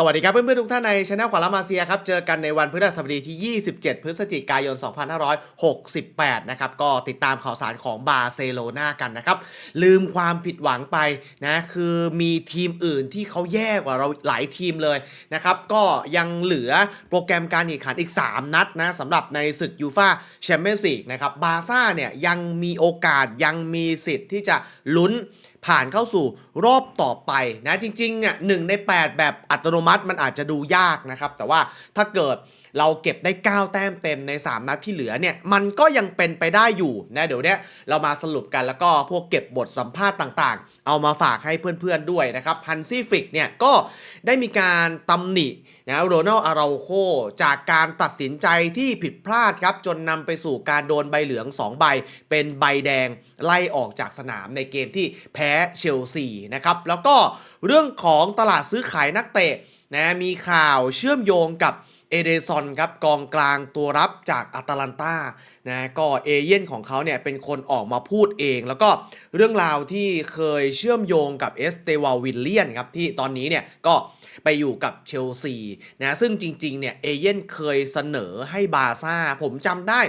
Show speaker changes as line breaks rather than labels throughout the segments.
สวัสดีครับเพื่อนๆทุกท่านในช anel ขวาละมาเซียครับ เจอกันในวันพฤหัสบดีที่ 27 พฤศจิกายน 2568 นะครับ ก็ติดตามข่าวสารของบาร์เซโลนากันนะครับ ลืมความผิดหวังไปนะ คือมีทีมอื่นที่เขาแย่กว่าเราหลายทีมเลยนะครับ ก็ยังเหลือโปรแกรมการแข่งขันอีก 3 นัดนะสำหรับในศึกยูฟาแชมเปี้ยนส์ลีกนะครับบาร์ซ่าเนี่ยยังมีโอกาสยังมีสิทธิ์ที่จะลุ้นผ่านเข้าสู่รอบต่อไปนะจริงๆเนี่ยหนึ่งใน 8 แบบอัตโนมัติมันอาจจะดูยากนะครับ แต่ว่าถ้าเกิด เราเก็บได้ 9 แต้มเต็มใน 3 นัดที่เหลือเนี่ย มันก็ยังเป็นไปได้อยู่นะเดี๋ยวเนี้ยเรามาสรุปกันแล้วก็พวกเก็บบทสัมภาษณ์ต่างๆ เอามาฝากให้เพื่อนๆด้วยนะครับฮันซี่ฟิกเนี่ยก็ได้มีการตำหนินะโรนัลอาราโคจากการตัดสินใจที่ผิดพลาดครับ จนนำไปสู่การโดนใบเหลือง 2 ใบ เป็นใบแดงไล่ออกจากสนามในเกมที่แพ้เชลซีนะครับ แล้วก็เรื่องของตลาดซื้อขายนักเตะนะมีข่าวเชื่อมโยงกับ เอเดซอนครับกองกลางตัวรับจากอาตาลันตานะก็เอเย่นของเขาเนี่ยเป็นคนออกมาพูดเอง แล้วก็เรื่องราวที่เคยเชื่อมโยงกับเอสเตวาวิลเลียนครับที่ตอนนี้เนี่ยก็ไปอยู่กับเชลซีนะซึ่งจริงๆเนี่ยเอเย่นเคยเสนอให้บาซ่าผมจำได้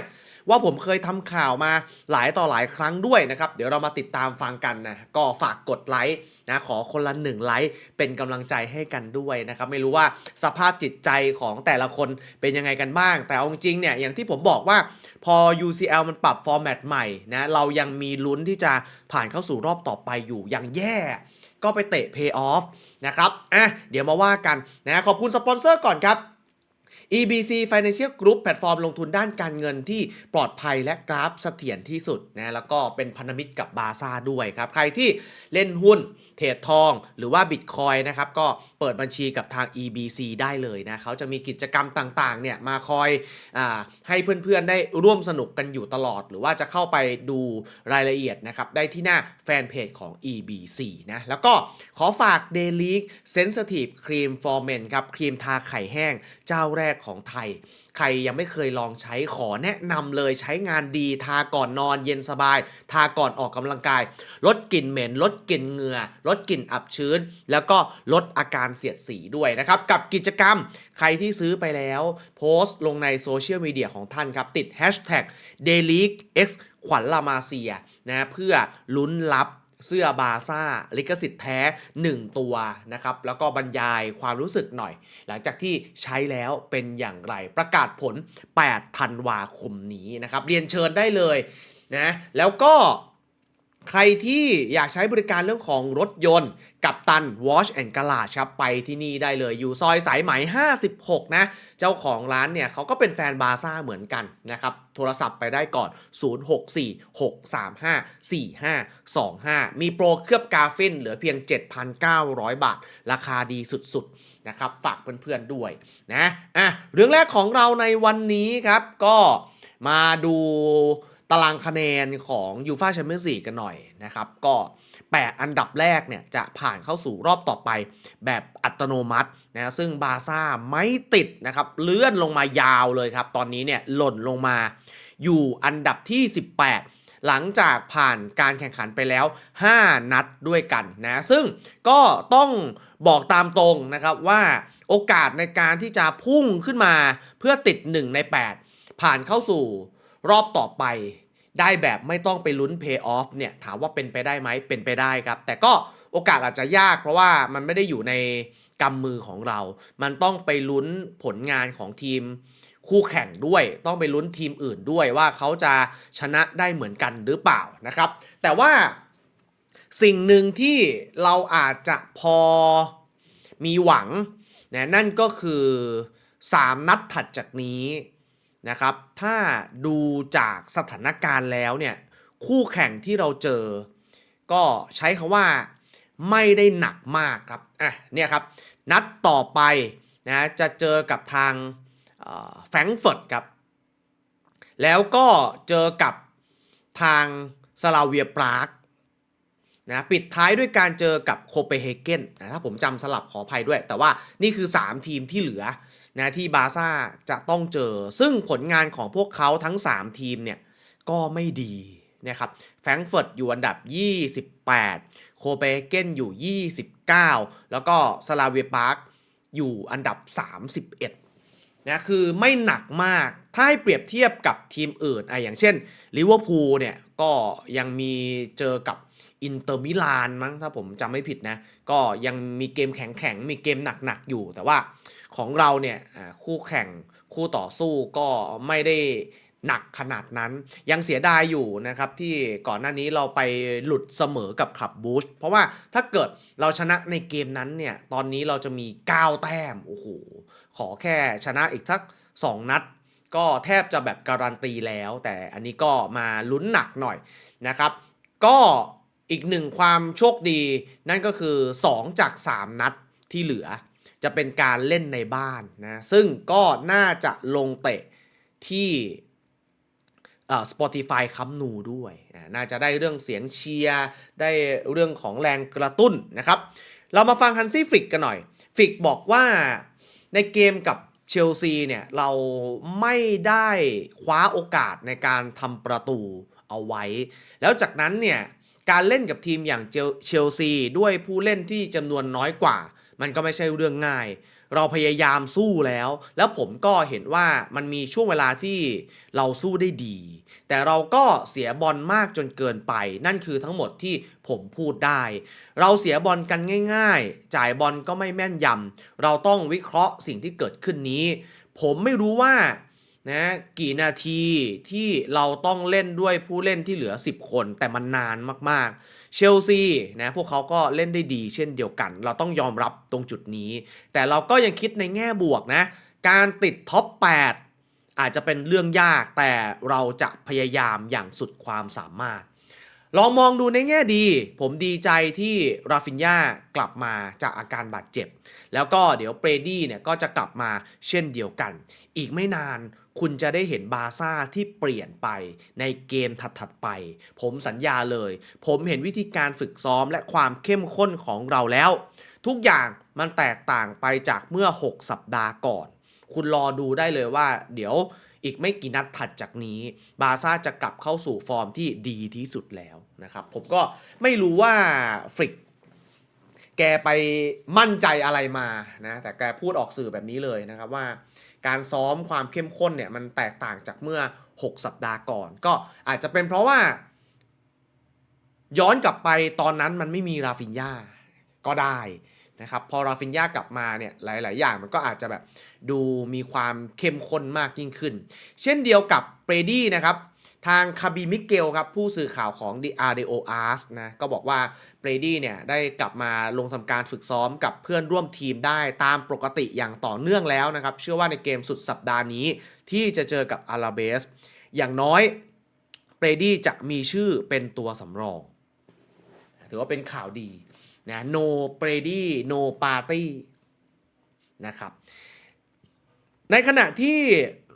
ว่าผมเคยทำข่าวมาหลายต่อหลายครั้งด้วยนะครับ เดี๋ยวเรามาติดตามฟังกันนะ ก็ฝากกดไลค์นะขอคนละหนึ่งไลค์เป็นกำลังใจให้กันด้วยนะครับ ไม่รู้ว่าสภาพจิตใจของแต่ละคนเป็นยังไงกันบ้าง แต่เอาจริงเนี่ยอย่างที่ผมบอกว่าพอ UCL มันปรับฟอร์แมตใหม่นะเรายังมีลุ้นที่จะผ่านเข้าสู่รอบต่อไปอยู่อย่างแย่ก็ไปเตะ Pay Off นะครับอะเดี๋ยวมาว่ากันนะขอบคุณสปอนเซอร์ก่อนครับ EBC Financial Group แพลตฟอร์มลงทุนด้านการเงินที่ปลอดภัยและกราฟเสถียรที่สุดนะแล้วก็เป็นพันธมิตรกับบาซ่าด้วยครับ ใครที่เล่นหุ้นเทรดทองหรือว่าบิตคอยนะครับ ก็เปิดบัญชีกับทาง EBC ได้เลยนะเขาจะมีกิจกรรมต่างๆเนี่ยมาคอยอให้เพื่อนๆได้ร่วมสนุกกันอยู่ตลอด หรือว่าจะเข้าไปดูรายละเอียดนะครับ ได้ที่หน้าแฟนเพจของ EBC นะแล้วก็ขอฝาก Daily Sensitive Cream for Men ครับครีมทาไข่แห้งเจ้าแรกของไทย ใครยังไม่เคยลองใช้ขอแนะนำเลยใช้งานดี ทาก่อนนอนเย็นสบาย ทาก่อนออกกำลังกาย ลดกลิ่นเหม็น ลดกลิ่นเหงื่อ ลดกลิ่นอับชื้น แล้วก็ลดอาการเสียดสีด้วยนะครับ กับกิจกรรมใครที่ซื้อไปแล้ว โพสต์ลงในโซเชียลมีเดียของท่านครับ ติด hashtag d a i l y x ขวัญลามาเซียนะเพื่อลุ้นรับ เสื้อบาซ่าลิขสิทธิ์แท้ 1 ตัวนะครับ แล้วก็บรรยายความรู้สึกหน่อย หลังจากที่ใช้แล้วเป็นอย่างไรประกาศผล 8 ธันวาคมนี้นะครับ เรียนเชิญได้เลยนะแล้วก็ ใครที่อยากใช้บริการเรื่องของรถยนต์ กับตัน Wash and Garage ครับไปที่นี่ได้เลยอยู่ซอยสายไหม 56 นะ เจ้าของร้านเนี่ยเขาก็เป็นแฟนบาซ่าเหมือนกันนะครับ โทรศัพท์ไปได้ก่อน 0646354525 มีโปรเคลือบกาฟินเหลือเพียง 7,900 บาท ราคาดีสุดๆนะครับฝากเพื่อนๆด้วยนะอะเรื่องแรกของเราในวันนี้ครับก็มาดู ตารางคะแนนของยูฟาแชมเปี้ยนส์ลีกกันหน่อยนะครับ ก็ 8 อันดับแรกเนี่ยจะผ่านเข้าสู่รอบต่อไปแบบอัตโนมัตินะซึ่งบาซ่าไม่ติดนะครับ เลื่อนลงมายาวเลยครับ ตอนนี้เนี่ยหล่นลงมาอยู่อันดับที่ 18หลังจากผ่านการแข่งขันไปแล้ว 5 นัดด้วยกันนะ ซึ่งก็ต้องบอกตามตรงนะครับว่าโอกาสในการที่จะพุ่งขึ้นมาเพื่อติด 1 ใน 8 ผ่านเข้าสู่ รอบต่อไปได้แบบไม่ต้องไปลุ้น Pay Off เนี่ยถามว่าเป็นไปได้ไหมเป็นไปได้ครับ แต่ก็โอกาสอาจจะยากเพราะว่ามันไม่ได้อยู่ในกำมือของเรา มันต้องไปลุ้นผลงานของทีมคู่แข่งด้วย ต้องไปลุ้นทีมอื่นด้วยว่าเขาจะชนะได้เหมือนกันหรือเปล่านะครับ แต่ว่าสิ่งหนึ่งที่เราอาจจะพอมีหวังนะนั่นก็คือ 3 นัดถัดจากนี้ นะครับ ถ้าดูจากสถานการณ์แล้วเนี่ยคู่แข่งที่เราเจอ ก็ใช้คาว่าไม่ได้หนักมากครับอะเนี่ยครับ นัดต่อไปนะจะเจอกับทางแฟรงเฟิร์ตครับ แล้วก็เจอกับทางสลาเวียปรากนะปิดท้ายด้วยการเจอกับโคเปนเฮเกนนะถ้าผมจำสลับขออภัยด้วย แต่ว่านี่คือ 3 ทีมที่เหลือ นะที่บาซ่าจะต้องเจอ ซึ่งผลงานของพวกเขาทั้ง 3 ทีมเนี่ยก็ไม่ดีนะครับแฟรงเฟิร์ตอยู่อันดับ 28 โคเปเฮเกนอยู่ 29 แล้วก็สลาเวียปาร์กอยู่อันดับ 31นะคือไม่หนักมาก ถ้าให้เปรียบเทียบกับทีมอื่นอะอย่างเช่นลิเวอร์พูลเนี่ยก็ยังมีเจอกับอินเตอร์มิลานมั้งถ้าผมจำไม่ผิดนะ ก็ยังมีเกมแข็งๆ มีเกมหนักๆ อยู่แต่ว่า ของเราเนี่ยคู่แข่งคู่ต่อสู้ก็ไม่ได้หนักขนาดนั้นยังเสียดายอยู่นะครับที่ก่อนหน้านี้เราไปหลุดเสมอกับคลับบูชเพราะว่าถ้าเกิดเราชนะในเกมนั้นเนี่ยตอนนี้เราจะมี 9 แต้มโอ้โหขอแค่ชนะอีกทัก 2 นัด ก็แทบจะแบบการันตีแล้ว แต่อันนี้ก็มาลุ้นหนักหน่อยนะครับ ก็อีกหนึ่งความโชคดี นั่นก็คือ 2 จาก 3 นัดที่เหลือ จะเป็นการเล่นในบ้านนะซึ่งก็น่าจะลงเตะที่เอ่อ Spotify คัมนูด้วย น่าจะได้เรื่องเสียงเชียร์ ได้เรื่องของแรงกระตุ้นนะครับ เรามาฟังฮันซี่ฟิกกันหน่อย ฟิกบอกว่าในเกมกับเชลซีเนี่ย เราไม่ได้คว้าโอกาสในการทำประตูเอาไว้ แล้วจากนั้นเนี่ย การเล่นกับทีมอย่างเชลซีด้วยผู้เล่นที่จำนวนน้อยกว่า มันก็ไม่ใช่เรื่องง่าย เราพยายามสู้แล้ว แล้วผมก็เห็นว่ามันมีช่วงเวลาที่เราสู้ได้ดี แต่เราก็เสียบอลมากจนเกินไป นั่นคือทั้งหมดที่ผมพูดได้ เราเสียบอลกันง่าย ๆ จ่ายบอลก็ไม่แม่นยำเราต้องวิเคราะห์สิ่งที่เกิดขึ้นนี้ ผมไม่รู้ว่านะกี่นาทีที่เราต้องเล่นด้วยผู้เล่นที่เหลือ 10 คนแต่มันนานมากๆ เชลซีนะพวกเขาก็เล่นได้ดีเช่นเดียวกัน เราต้องยอมรับตรงจุดนี้ แต่เราก็ยังคิดในแง่บวกนะ การติดท็อป 8 อาจจะเป็นเรื่องยากแต่เราจะพยายามอย่างสุดความสามารถ ลองมองดูในแง่ดี ผมดีใจที่ราฟินยากลับมาจากอาการบาดเจ็บ แล้วก็เดี๋ยวเปรดี้เนี่ยก็จะกลับมาเช่นเดียวกัน อีกไม่นานคุณจะได้เห็นบาซ่าที่เปลี่ยนไปในเกมถัดๆไป ผมสัญญาเลย ผมเห็นวิธีการฝึกซ้อมและความเข้มข้นของเราแล้ว ทุกอย่างมันแตกต่างไปจากเมื่อ 6 สัปดาห์ก่อน คุณรอดูได้เลยว่าเดี๋ยว อีกไม่กี่นัดถัดจากนี้ บาซ่าจะกลับเข้าสู่ฟอร์มที่ดีที่สุดแล้วนะครับ ผมก็ไม่รู้ว่าฟริกแกไปมั่นใจอะไรมานะแต่แกพูดออกสื่อแบบนี้เลยนะครับว่า การซ้อมความเข้มข้นเนี่ยมันแตกต่างจากเมื่อ 6 สัปดาห์ก่อน ก็อาจจะเป็นเพราะว่า ย้อนกลับไปตอนนั้นมันไม่มีราฟินยาก็ได้ นะครับพอราฟินยากลับมาเนี่ยหลาย ๆ อย่างมันก็อาจจะแบบดูมีความเข้มข้นมากยิ่งขึ้น เช่นเดียวกับเบรดี้นะครับทางคาบิมิเกลครับผู้สื่อข่าวของ The RDO Ars นะก็บอกว่าเบรดี้เนี่ยได้กลับมาลงทำการฝึกซ้อมกับเพื่อนร่วมทีมได้ตามปกติอย่างต่อเนื่องแล้วนะครับ เชื่อว่าในเกมสุดสัปดาห์นี้ที่จะเจอกับอาราเบส อย่างน้อยเบรดี้จะมีชื่อเป็นตัวสำรอง ถือว่าเป็นข่าวดี นะ no Brady no party นะครับในขณะที่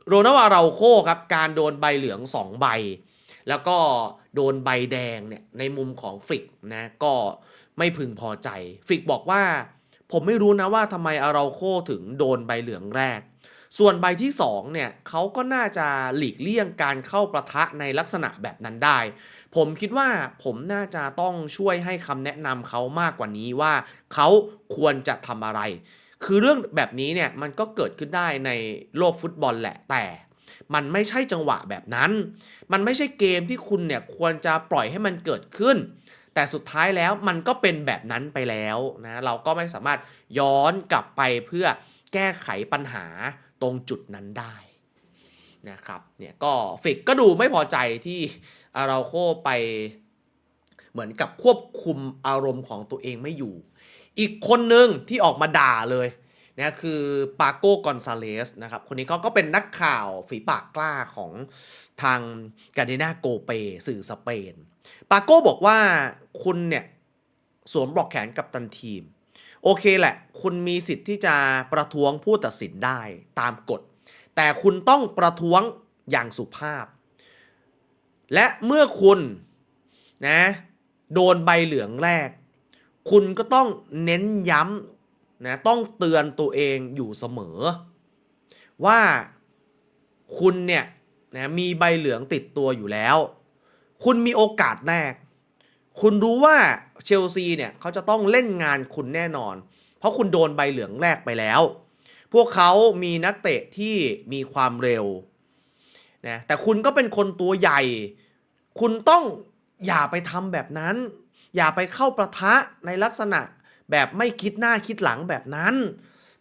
โรนัลอาราโคครับการโดนใบเหลือง 2 ใบ แล้วก็โดนใบแดงเนี่ยในมุมของฟริกนะก็ไม่พึงพอใจฟริกบอกว่า ผมไม่รู้นะว่าทำไมอาราโคถึงโดนใบเหลืองแรก ส่วนใบที่2เนี่ยเขาก็น่าจะหลีกเลี่ยงการเข้าประทะในลักษณะแบบนั้นได้ ผมคิดว่าผมน่าจะต้องช่วยให้คำแนะนำเขามากกว่านี้ว่าเขาควรจะทำอะไร คือเรื่องแบบนี้เนี่ยมันก็เกิดขึ้นได้ในโลกฟุตบอลแหละแต่มันไม่ใช่จังหวะแบบนั้น มันไม่ใช่เกมที่คุณเนี่ยควรจะปล่อยให้มันเกิดขึ้น แต่สุดท้ายแล้วมันก็เป็นแบบนั้นไปแล้วนะ เราก็ไม่สามารถย้อนกลับไปเพื่อแก้ไขปัญหาตรงจุดนั้นได้นะครับ เนี่ยก็ฟิกก็ดูไม่พอใจที่ อาราโคไปเหมือนกับควบคุมอารมณ์ของตัวเองไม่อยู่ อีกคนหนึ่งที่ออกมาด่าเลยนะคือปาโก้กอนซาเลสนะครับ คนนี้เขาก็เป็นนักข่าวฝีปากกล้าของทางกาเดนาโกเปสื่อสเปน ปาโก้บอกว่าคุณเนี่ยสวมปลอกแขนกับตันทีม โอเคแหละ คุณมีสิทธิ์ที่จะประท้วงผู้ตัดสินได้ตามกฎ แต่คุณต้องประท้วงอย่างสุภาพ และเมื่อคุณนะโดนใบเหลืองแรก คุณก็ต้องเน้นย้ำนะต้องเตือนตัวเองอยู่เสมอ ว่าคุณเนี่ยนะมีใบเหลืองติดตัวอยู่แล้ว คุณมีโอกาสแรก คุณรู้ว่าเชลซีเนี่ยเขาจะต้องเล่นงานคุณแน่นอน เพราะคุณโดนใบเหลืองแรกไปแล้ว พวกเขามีนักเตะที่มีความเร็ว นะแต่คุณก็เป็นคนตัวใหญ่ คุณต้องอย่าไปทำแบบนั้น อย่าไปเข้าประทะในลักษณะแบบไม่คิดหน้าคิดหลังแบบนั้น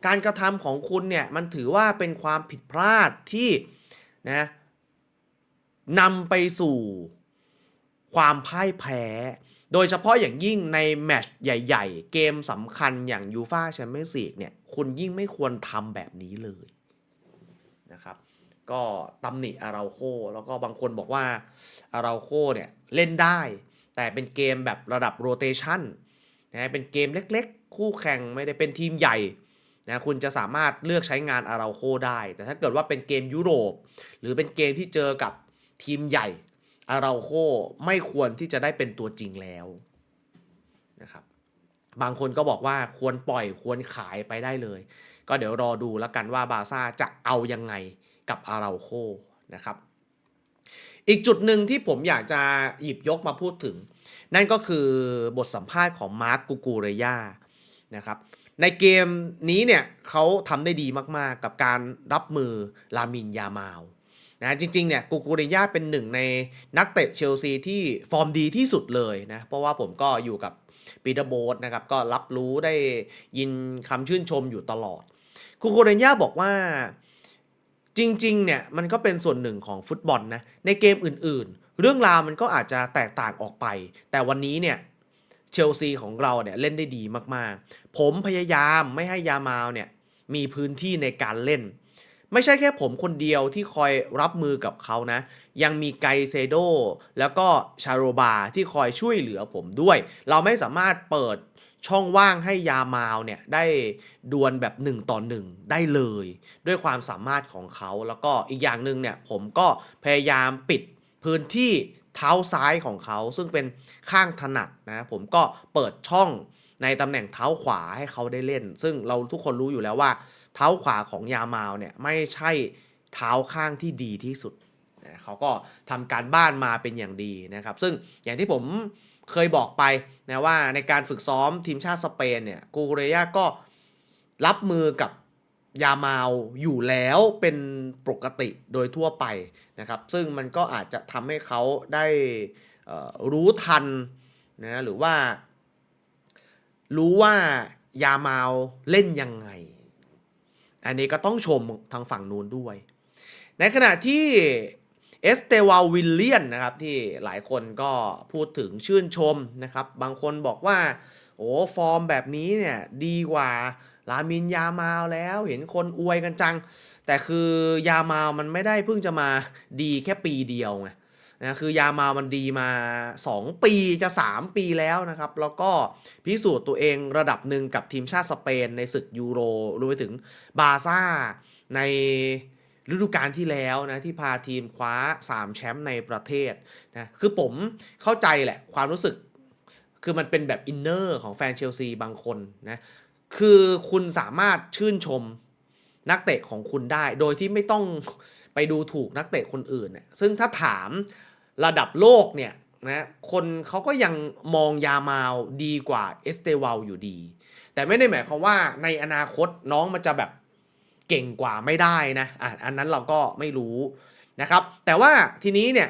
การกระทำของคุณเนี่ยมันถือว่าเป็นความผิดพลาดที่นะนำไปสู่ความพ่ายแพ้ โดยเฉพาะอย่างยิ่งในแมตช์ใหญ่ ๆ เกมสำคัญอย่างยูฟาแชมเปี้ยนส์ลีกเนี่ย คุณยิ่งไม่ควรทำแบบนี้เลย ก็ตำหนิอาราโคแล้วก็บางคนบอกว่าอาราโคเนี่ยเล่นได้ แต่เป็นเกมแบบระดับโรเตชันนะเป็นเกมเล็กๆ คู่แข่งไม่ได้เป็นทีมใหญ่นะคุณจะสามารถเลือกใช้งานอาราโคได้ แต่ถ้าเกิดว่าเป็นเกมยุโรป หรือเป็นเกมที่เจอกับทีมใหญ่อาราโคไม่ควรที่จะได้เป็นตัวจริงแล้วนะครับบางคนก็บอกว่าควรปล่อยควรขายไปได้เลย ก็เดี๋ยวรอดูแล้วกันว่าบาซ่าจะเอายังไง กับอาราโคนะครับ อีกจุดหนึ่งที่ผมอยากจะหยิบยกมาพูดถึง นั่นก็คือบทสัมภาษณ์ของมาร์คกูกูเรยานะครับในเกมนี้เนี่ยเขาทำได้ดีมากๆ กับการรับมือลามินยามาวนะจริงๆเนี่ยกูกูเรยาเป็นหนึ่งในนักเตะเชลซีที่ฟอร์มดีที่สุดเลยนะ เพราะว่าผมก็อยู่กับปีเตอร์โบสนะครับ ก็รับรู้ได้ยินคำชื่นชมอยู่ตลอดกูกูเรยาบอกว่า จริงๆเนี่ยมันก็เป็นส่วนหนึ่งของฟุตบอลนะในเกมอื่นๆ เรื่องราวมันก็อาจจะแตกต่างออกไป แต่วันนี้เนี่ยเชลซีของเราเนี่ยเล่นได้ดีมากๆ ผมพยายามไม่ให้ยามาลเนี่ยมีพื้นที่ในการเล่น ไม่ใช่แค่ผมคนเดียวที่คอยรับมือกับเขานะ ยังมีไกเซโดแล้วก็ชาโรบาที่คอยช่วยเหลือผมด้วย เราไม่สามารถเปิด ช่องว่างให้ยามาวเนี่ยได้ดวลแบบ1ต่อ1ได้เลย ด้วยความสามารถของเขาแล้วก็อีกอย่างหนึ่งเนี่ยผมก็พยายามปิดพื้นที่เท้าซ้ายของเขาซึ่งเป็นข้างถนัดนะผมก็เปิดช่องในตำแหน่งเท้าขวาให้เขาได้เล่น ซึ่งเราทุกคนรู้อยู่แล้วว่า เท้าขวาของยามาวเนี่ยไม่ใช่เท้าข้างที่ดีที่สุดนะเขาก็ทำการบ้านมาเป็นอย่างดีนะครับ ซึ่งอย่างที่ผม เคยบอกไปนะว่าในการฝึกซ้อมทีมชาติสเปนเนี่ยกูเรยาก็รับมือกับยาเมาอยู่แล้วเป็นปกติโดยทั่วไปนะครับ ซึ่งมันก็อาจจะทำให้เขาได้รู้ทันนะหรือว่า รู้ว่ายาเมาเล่นยังไง อันนี้ก็ต้องชมทางฝั่งนู้นด้วย ในขณะที่ เอสเตวาวิลเลียนนะครับที่หลายคนก็พูดถึงชื่นชมนะครับ บางคนบอกว่า โอ้ฟอร์มแบบนี้เนี่ยดีกว่าลามินยามาลแล้วเห็นคนอวยกันจัง แต่คือยามาลมันไม่ได้เพิ่งจะมาดีแค่ปีเดียวไงนะคือยามามันดีมา 2 ปีจะ 3 ปีแล้วนะครับ แล้วก็พิสูจน์ตัวเองระดับหนึ่งกับทีมชาติสเปนในศึกยูโรรวมไปถึงบาซ่าใน ฤดูกาลที่แล้วนะที่พาทีมคว้า 3 แชมป์ในประเทศนะคือผมเข้าใจแหละความรู้สึก คือมันเป็นแบบอินเนอร์ของแฟนเชลซีบางคนนะคือคุณสามารถชื่นชมนักเตะของคุณได้ โดยที่ไม่ต้องไปดูถูกนักเตะคนอื่นเนี่ยซึ่งถ้าถามระดับโลกเนี่ยนะคนเขาก็ยังมองยามาลดีกว่าเอสเตวาลอยู่ดี แต่ไม่ได้หมายความว่าในอนาคตน้องมันจะแบบ เก่งกว่าไม่ได้นะอะอันนั้นเราก็ไม่รู้นะครับ แต่ว่าทีนี้เนี่ย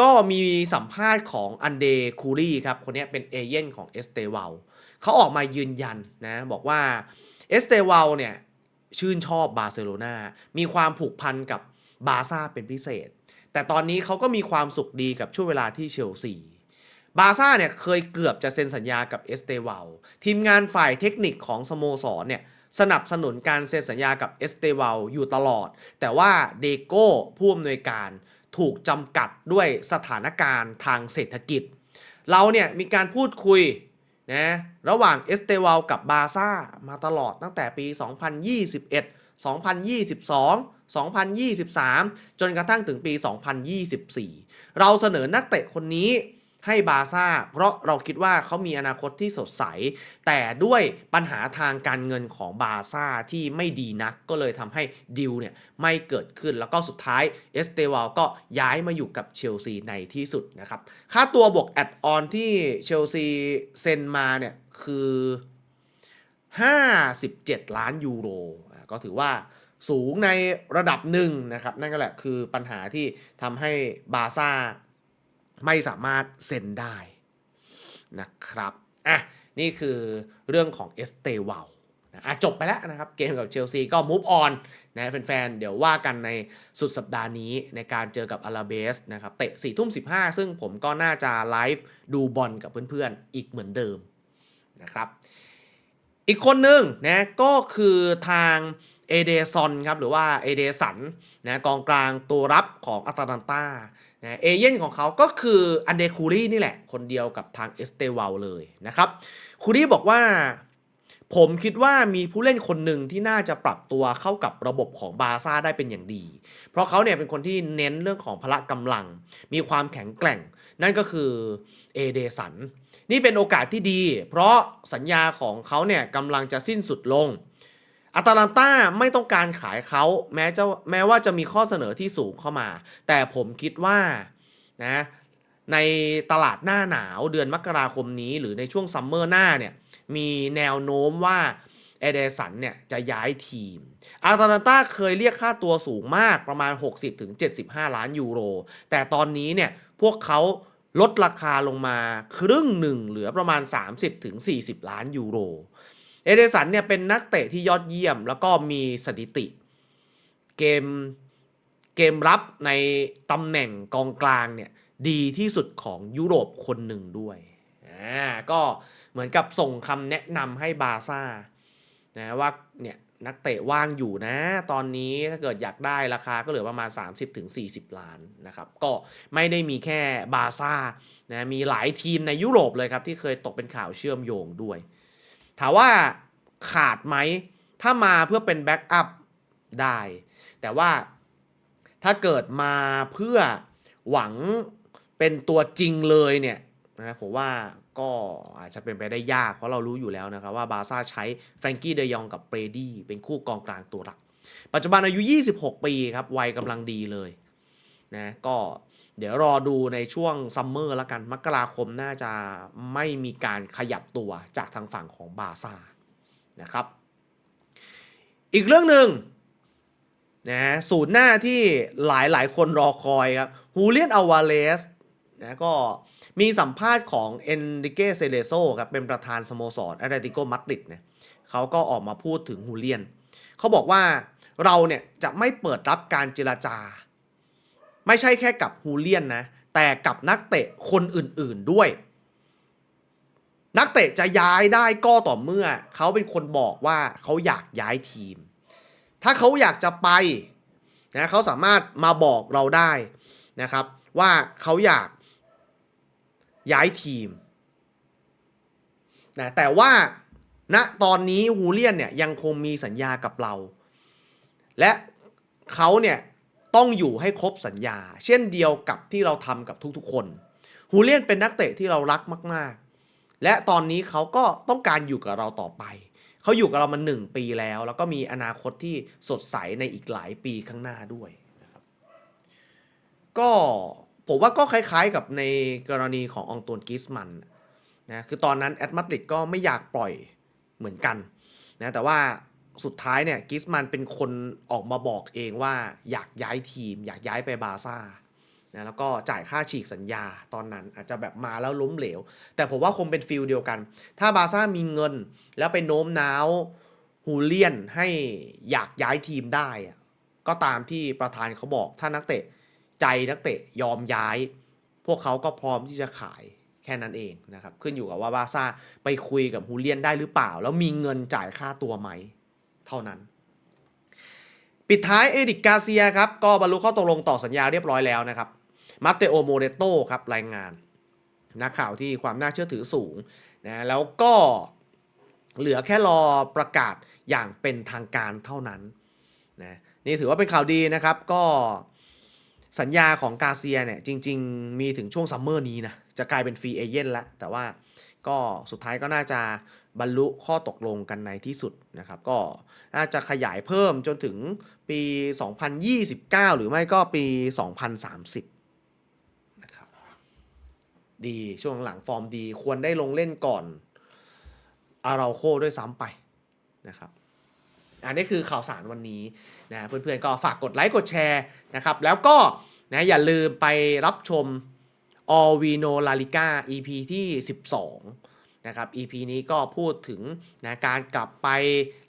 ก็มีสัมภาษณ์ของอันเดคูรี่ครับ คนนี้เป็นเอเย่นของเอสเตวาลเขาออกมายืนยันนะบอกว่าเอสเตวาลเนี่ยชื่นชอบบาร์เซโลนามีความผูกพันกับบาซ่าเป็นพิเศษ แต่ตอนนี้เขาก็มีความสุขดีกับช่วงเวลาที่เชลซีบาซ่าเนี่ยเคยเกือบจะเซ็นสัญญากับเอสเตวาลทีมงานฝ่ายเทคนิคของสโมสรเนี่ย สนับสนุนการเซ็นสัญญากับเอสเตวาลอยู่ตลอด แต่ว่าเดโก้ผู้อำนวยการถูกจำกัดด้วยสถานการณ์ทางเศรษฐกิจ เราเนี่ยมีการพูดคุยนะระหว่างเอสเตวาลกับบาซ่ามาตลอดตั้งแต่ปี 2021 2022 2023 จนกระทั่งถึงปี 2024 เราเสนอนักเตะคนนี้ ให้บาซ่า เพราะเราคิดว่าเขามีอนาคตที่สดใส แต่ด้วยปัญหาทางการเงินของบาซ่าที่ไม่ดีนัก ก็เลยทำให้ดิวเนี่ยไม่เกิดขึ้นแล้วก็สุดท้ายเอสเตวาลก็ย้ายมาอยู่กับเชลซีในที่สุดนะครับ ค่าตัวบวกแอดออนที่เชลซีเซ็นมาเนี่ยคือ 57 ล้านยูโร ก็ถือว่าสูงในระดับหนึ่งนะครับ นั่นก็แหละคือปัญหาที่ทำให้บาร์ซ่า ไม่สามารถเซ็นได้นะครับอะนี่คือเรื่องของเอสเตวาลนะอะจบไปแล้วนะครับ เกมกับเชลซีก็มูฟออนนะแฟนๆ เดี๋ยวว่ากันในสุดสัปดาห์นี้ในการเจอกับอาราเบสนะครับ เตะ4ี่ทุ่มสิซึ่งผมก็น่าจะไลฟ์ดูบอลกับเพื่อนๆ อีกเหมือนเดิมนะครับ อีกคนหนึ่งนะก็คือทางเอเดซอนครับ หรือว่าเอเดสันนะกองกลางตัวรับของอัตแลนตา นะเอเย่นของเขาก็คืออันเดคูรี่นี่แหละ คนเดียวกับทางเอสเตวาลเลยนะครับคูรี่บอกว่า ผมคิดว่ามีผู้เล่นคนหนึ่งที่น่าจะปรับตัวเข้ากับระบบของบาร์ซ่าได้เป็นอย่างดี เพราะเขาเนี่ยเป็นคนที่เน้นเรื่องของพละกำลัง มีความแข็งแกร่ง นั่นก็คือเอเดสันนี่เป็นโอกาสที่ดี เพราะสัญญาของเขาเนี่ยกำลังจะสิ้นสุดลง อตาลันต้าไม่ต้องการขายเขาแม้จะแม้ว่าจะมีข้อเสนอที่สูงเข้ามา แต่ผมคิดว่านะในตลาดหน้าหนาวเดือนมกราคมนี้ หรือในช่วงซัมเมอร์หน้าเนี่ยมีแนวโน้มว่าเอเดสันเนี่ยจะย้ายทีม อาตาลันต้าเคยเรียกค่าตัวสูงมากประมาณ 60-75 ล้านยูโร แต่ตอนนี้เนี่ยพวกเขาลดราคาลงมาครึ่งหนึ่งเหลือประมาณ 30-40 ล้านยูโร เอเดสันเนี่ยเป็นนักเตะที่ยอดเยี่ยม แล้วก็มีสถิติ เกมเกมรับในตำแหน่งกองกลางเนี่ยดีที่สุดของยุโรปคนหนึ่งด้วยอ่าก็เหมือนกับส่งคำแนะนำให้บาซ่านะว่าเนี่ยนักเตะว่างอยู่นะ ตอนนี้ถ้าเกิดอยากได้ราคาก็เหลือประมาณ 30-40 ล้านนะครับก็ไม่ได้มีแค่บาซ่านะมีหลายทีมในยุโรปเลยครับที่เคยตกเป็นข่าวเชื่อมโยงด้วย ถามว่าขาดไหม ถ้ามาเพื่อเป็นแบ็กอัพได้ แต่ว่าถ้าเกิดมาเพื่อหวังเป็นตัวจริงเลยเนี่ยนะผมว่าก็อาจจะเป็นไปได้ยากเพราะเรารู้อยู่แล้วนะครับว่าบาซ่าใช้แฟรงกี้เดยองกับเบรดี้เป็นคู่กองกลางตัวหลัก ปัจจุบันอายุ 26 ปีครับ วัยกำลังดีเลยนะก็ เดี๋ยวรอดูในช่วงซัมเมอร์ล้วกัน มกราคมน่าจะไม่มีการขยับตัวจากทางฝั่งของบาซ่านะครับ อีกเรื่องหนึ่งนะศูนย์หน้าที่หลายหลายคนรอคอยครับฮูเลียนอาวาเลสนะก็มีสัมภาษณ์ของเอนริเกเซเลโซครับเป็นประธานสโมสรแอตเลติโกมาดริดเนี่ยเขาก็ออกมาพูดถึงฮูเลียน เขาบอกว่าเราเนี่ยจะไม่เปิดรับการเจรจา ไม่ใช่แค่กับฮูเลียนนะ แต่กับนักเตะคนอื่นๆด้วย นักเตะจะย้ายได้ก็ต่อเมื่อ เขาเป็นคนบอกว่าเขาอยากย้ายทีม ถ้าเขาอยากจะไปนะเขาสามารถมาบอกเราได้นะครับ ว่าเขาอยากย้ายทีมนะแต่ว่าณนะตอนนี้ฮูเลียนเนี่ยยังคงมีสัญญากับเรา และเขาเนี่ย ต้องอยู่ให้ครบสัญญา เช่นเดียวกับที่เราทำกับทุกๆคนฮูเลียนเป็นนักเตะที่เรารักมาก ๆ และตอนนี้เขาก็ต้องการอยู่กับเราต่อไป เขาอยู่กับเรามาหนึ่งปีแล้ว แล้วก็มีอนาคตที่สดใสในอีกหลายปีข้างหน้าด้วยนะครับก็ผมว่าก็คล้ายๆกับในกรณีขององตวนกิสมันนะคือตอนนั้นแอตมาดริดก็ไม่อยากปล่อยเหมือนกันนะแต่ว่า สุดท้ายเนี่ยกิสมันเป็นคนออกมาบอกเองว่าอยากย้ายทีม อยากย้ายไปบาซ่านะแล้วก็จ่ายค่าฉีกสัญญาตอนนั้นอาจจะแบบมาแล้วล้มเหลว แต่ผมว่าคงเป็นฟิลเดียวกัน ถ้าบาซ่ามีเงินแล้วไปโน้มน้าวฮูเลียนให้อยากย้ายทีมได้อะก็ตามที่ประธานเขาบอกถ้านักเตะใจนักเตะยอมย้าย พวกเขาก็พร้อมที่จะขายแค่นั้นเองนะครับขึ้นอยู่กับว่าบาซ่าไปคุยกับฮูเลียนได้หรือเปล่า แล้วมีเงินจ่ายค่าตัวไหม เท่านั้น ปิดท้ายเอดิกกาเซียครับ ก็บรรลุข้อตกลงต่อสัญญาเรียบร้อยแล้วนะครับมาร์เตโอโมเดโตครับรายงานนักข่าวที่ความน่าเชื่อถือสูงนะแล้วก็เหลือแค่รอประกาศอย่างเป็นทางการเท่านั้นนะนี่ถือว่าเป็นข่าวดีนะครับก็สัญญาของกาเซียเนี่ยจริง ๆ มีถึงช่วงซัมเมอร์นี้นะจะกลายเป็นฟรีเอเย่นแล้วแต่ว่าก็สุดท้ายก็น่าจะ บรรลุข้อตกลงกันในที่สุดนะครับก็น่าจะขยายเพิ่มจนถึงปี 2029 หรือไม่ก็ปี 2030นะครับดีช่วงหลังฟอร์มดีควรได้ลงเล่นก่อนอาราโคด้วยซ้ำไปนะครับอันนี้คือข่าวสารวันนี้นะเพื่อนๆก็ฝากกดไลค์กดแชร์นะครับแล้วก็นะอย่าลืมไปรับชม All We Know La Liga EP ที่ 12 นะครับ EP นี้ก็พูดถึงนะการกลับไป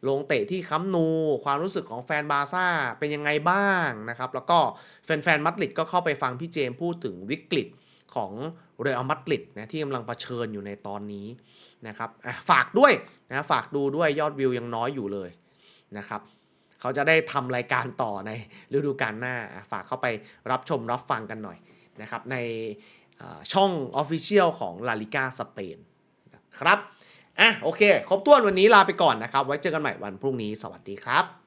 ลงเตะที่คัมนู ความรู้สึกของแฟนบาซ่าเป็นยังไงบ้างนะครับ แล้วก็แฟนๆมัดริดก็เข้าไปฟังพี่เจมพูดถึงวิกฤตของเรอัลมัดริดนะที่กำลังเผชิญอยู่ในตอนนี้นะครับฝากด้วยนะฝากดูด้วยยอดวิวยังน้อยอยู่เลยนะครับเขาจะได้ทำรายการต่อในฤดูกาลหน้า ฝากเข้าไปรับชมรับฟังกันหน่อยนะครับในอ่าช่อง Official ของ La Liga สเปน ครับอะโอเค ครบถ้วนวันนี้ลาไปก่อนนะครับ ไว้เจอกันใหม่วันพรุ่งนี้สวัสดีครับ